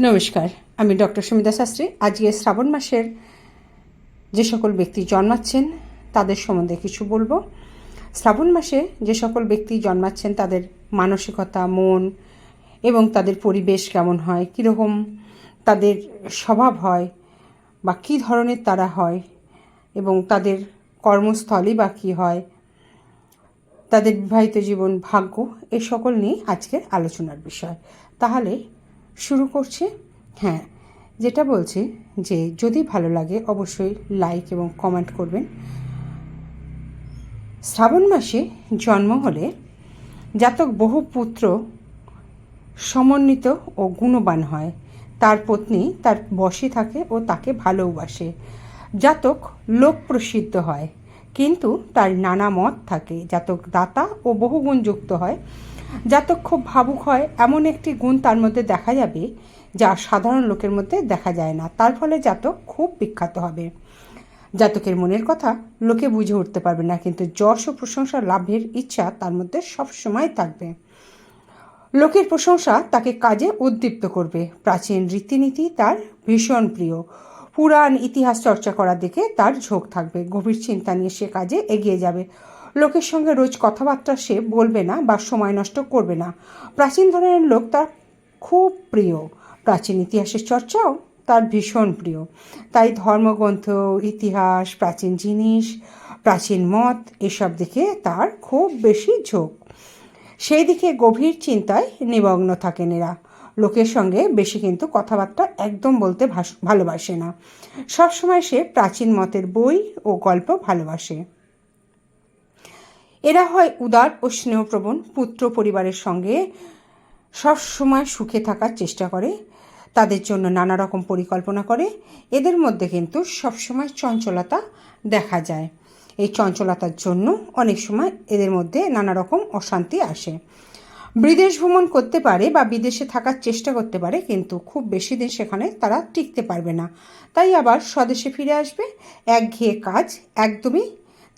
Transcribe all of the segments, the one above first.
নমস্কার, আমি ডক্টর সুমিতা শাস্ত্রী। আজকে শ্রাবণ মাসের যে সকল ব্যক্তি জন্মাচ্ছেন, তাদের সম্বন্ধে কিছু বলব। শ্রাবণ মাসে যে সকল ব্যক্তি জন্মাচ্ছেন, তাদের মানসিকতা, মন এবং তাদের পরিবেশ কেমন হয়, কীরকম তাদের স্বভাব হয় বা কী ধরনের তারা হয় এবং তাদের কর্মস্থলই বা কী হয়, তাদের বিবাহিত জীবন ভাগ্য এই সকল নিয়ে আজকের আলোচনার বিষয়। তাহলে শুরু করছি। হ্যাঁ যেটা বলছি যে যদি ভালো লাগে অবশ্যই লাইক এবং কমেন্ট করবেন। শ্রাবণ মাসে জন্ম হলে জাতক বহু পুত্র সমন্বিত ও গুণবান হয়। তার পত্নী তার বশে থাকে ও তাকে ভালোবাসে। জাতক লোক প্রসিদ্ধ হয়। কিন্তু তার নানা মত থাকে। জাতক দাতা ও বহুগুণ যুক্ত হয়। জাতক খুব ভাবুক হয়, এমন একটি গুণ তার মধ্যে দেখা যাবে যা সাধারণ লোকের মধ্যে দেখা যায় না। তার ফলে জাতক খুব বিখ্যাত হবে। জাতকের মনের কথা লোকে বুঝে উঠতে পারবে না, কিন্তু যশ ও প্রশংসা লাভের ইচ্ছা তার মধ্যে সবসময় থাকবে। লোকের প্রশংসা তাকে কাজে উদ্দীপ্ত করবে। প্রাচীন রীতিনীতি তার ভীষণ প্রিয়। পুরাণ ইতিহাস চর্চা করার দিকে তার ঝোঁক থাকবে। গভীর চিন্তা নিয়ে সে কাজে এগিয়ে যাবে। লোকের সঙ্গে রোজ কথাবার্তা সে বলবে না বা সময় নষ্ট করবে না। প্রাচীন ধরনের লোক তার খুব প্রিয়। প্রাচীন ইতিহাসের চর্চাও তার ভীষণ প্রিয়। তাই ধর্মগ্রন্থ, ইতিহাস, প্রাচীন জিনিস, প্রাচীন মত এসব দিকে তার খুব বেশি ঝোঁক। সেই দিকে গভীর চিন্তায় নিমগ্ন থাকেন এরা। লোকের সঙ্গে বেশি কিন্তু কথাবার্তা একদম বলতে ভালোবাসে না। সবসময় সে প্রাচীন মতের বই ও গল্প ভালোবাসে। এরা হয় উদার ও স্নেহপ্রবণ পুত্র পরিবারের সঙ্গে সব সময় সুখে থাকার চেষ্টা করে, তাদের জন্য নানা রকম পরিকল্পনা করে। এদের মধ্যে কিন্তু সবসময় চঞ্চলতা দেখা যায়। এই চঞ্চলতার জন্য অনেক সময় এদের মধ্যে নানা রকম অশান্তি আসে। বিদেশ ভ্রমণ করতে পারে বা বিদেশে থাকার চেষ্টা করতে পারে, কিন্তু খুব বেশি দিন সেখানে তারা টিকতে পারবে না। তাই আবার স্বদেশে ফিরে আসবে। একঘেয়ে কাজ একদমই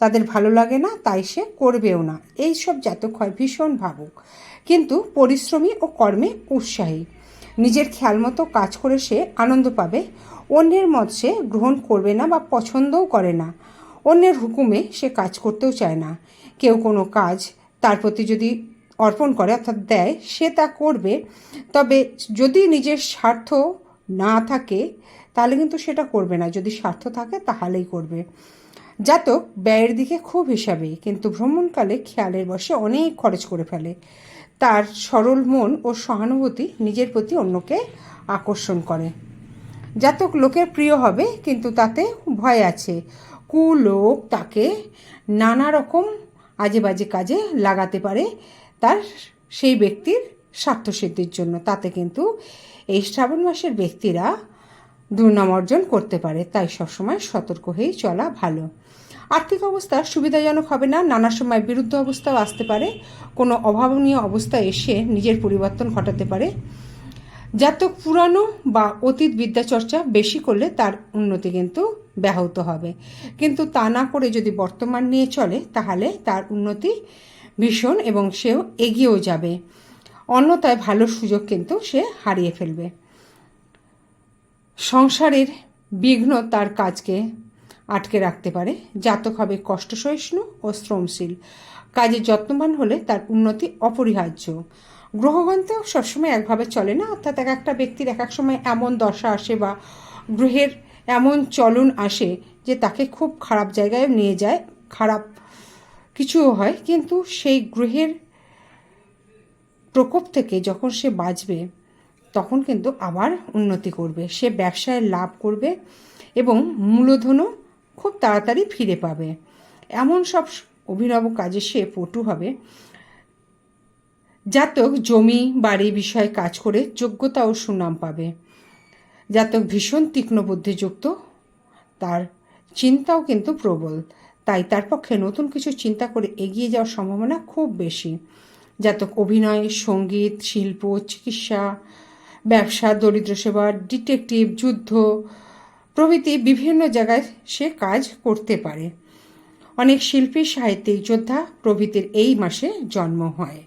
তাদের ভালো লাগে না, তাই সে করবেও না। এই সব জাতক হয় ভীষণ ভাবুক, কিন্তু পরিশ্রমী ও কর্মে উৎসাহী। নিজের খেয়াল মতো কাজ করে সে আনন্দ পাবে। অন্যের মত সে গ্রহণ করবে না বা পছন্দও করে না। অন্যের হুকুমে সে কাজ করতেও চায় না। কেউ কোনো কাজ তার প্রতি যদি অর্পণ করে অর্থাৎ দেয়, সে তা করবে। তবে যদি নিজের স্বার্থ না থাকে, তাহলে কিন্তু সেটা করবে না। যদি স্বার্থ থাকে, তাহলেই করবে। জাতক, ব্যয়ের দিকে খুব হিসাবে, কিন্তু ভ্রমণকালে খেয়ালের বসে অনেক খরচ করে ফেলে। তার সরল মন ও সহানুভূতি নিজের প্রতি অন্যকে আকর্ষণ করে। জাতক লোকের প্রিয় হবে, কিন্তু তাতে ভয় আছে। কুলোক তাকে নানা রকম আজে বাজে কাজে লাগাতে পারে তার সেই ব্যক্তির স্বার্থসিদ্ধির জন্য। তাতে কিন্তু এই শ্রাবণ মাসের ব্যক্তিরা দুর্নাম অর্জন করতে পারে। তাই সবসময় সতর্ক হয়েই চলা ভালো। আর্থিক অবস্থা সুবিধাজনক হবে না। নানা সময় বিরুদ্ধ অবস্থাও আসতে পারে। কোনো অভাবনীয় অবস্থা এসে নিজের পরিবর্তন ঘটাতে পারে। জাতক পুরানো বা অতীত বিদ্যাচর্চা বেশি করলে তার উন্নতি কিন্তু ব্যাহত হবে। কিন্তু তা না করে যদি বর্তমান নিয়ে চলে, তাহলে তার উন্নতি ভীষণ এবং সেও এগিয়েও যাবে। অন্যথায় ভালো সুযোগ কিন্তু সে হারিয়ে ফেলবে। সংসারের বিঘ্ন তার কাজকে আটকে রাখতে পারে। জাতক হবে কষ্ট সহিষ্ণু ও শ্রমশীল। কাজে যত্নবান হলে তার উন্নতি অপরিহার্য। গ্রহগণ তো সবসময় একভাবে চলে না, অর্থাৎ এক একটা ব্যক্তির এক এক সময় এমন দশা আসে বা গ্রহের এমন চলন আসে যে তাকে খুব খারাপ জায়গায় নিয়ে যায়, খারাপ কিছুও হয়, কিন্তু সেই গ্রহের প্রকোপ থেকে যখন সে বাঁচবে, তখন কিন্তু আবার উন্নতি করবে। সে ব্যবসায় লাভ করবে এবং মূলধনও খুব তাড়াতাড়ি ফিরে পাবে। এমন সব অভিনব কাজে সে পটু হবে। জাতক জমি, বাড়ি বিষয়ে কাজ করে যোগ্যতা ও সুনাম পাবে। জাতক ভীষণ তীক্ষ্ণ বুদ্ধিযুক্ত, তার চিন্তাও কিন্তু প্রবল। তাই তার পক্ষে নতুন কিছু চিন্তা করে এগিয়ে যাওয়ার সম্ভাবনা খুব বেশি। জাতক অভিনয়, সংগীত, শিল্প, চিকিৎসা, ব্যবসা, দরিদ্র সেবা, ডিটেকটিভ, যুদ্ধ প্রভৃতি বিভিন্ন জায়গায় সে কাজ করতে পারে। অনেক শিল্পী, সাহিত্যিক, যোদ্ধা প্রভৃতির এই মাসে জন্ম হয়।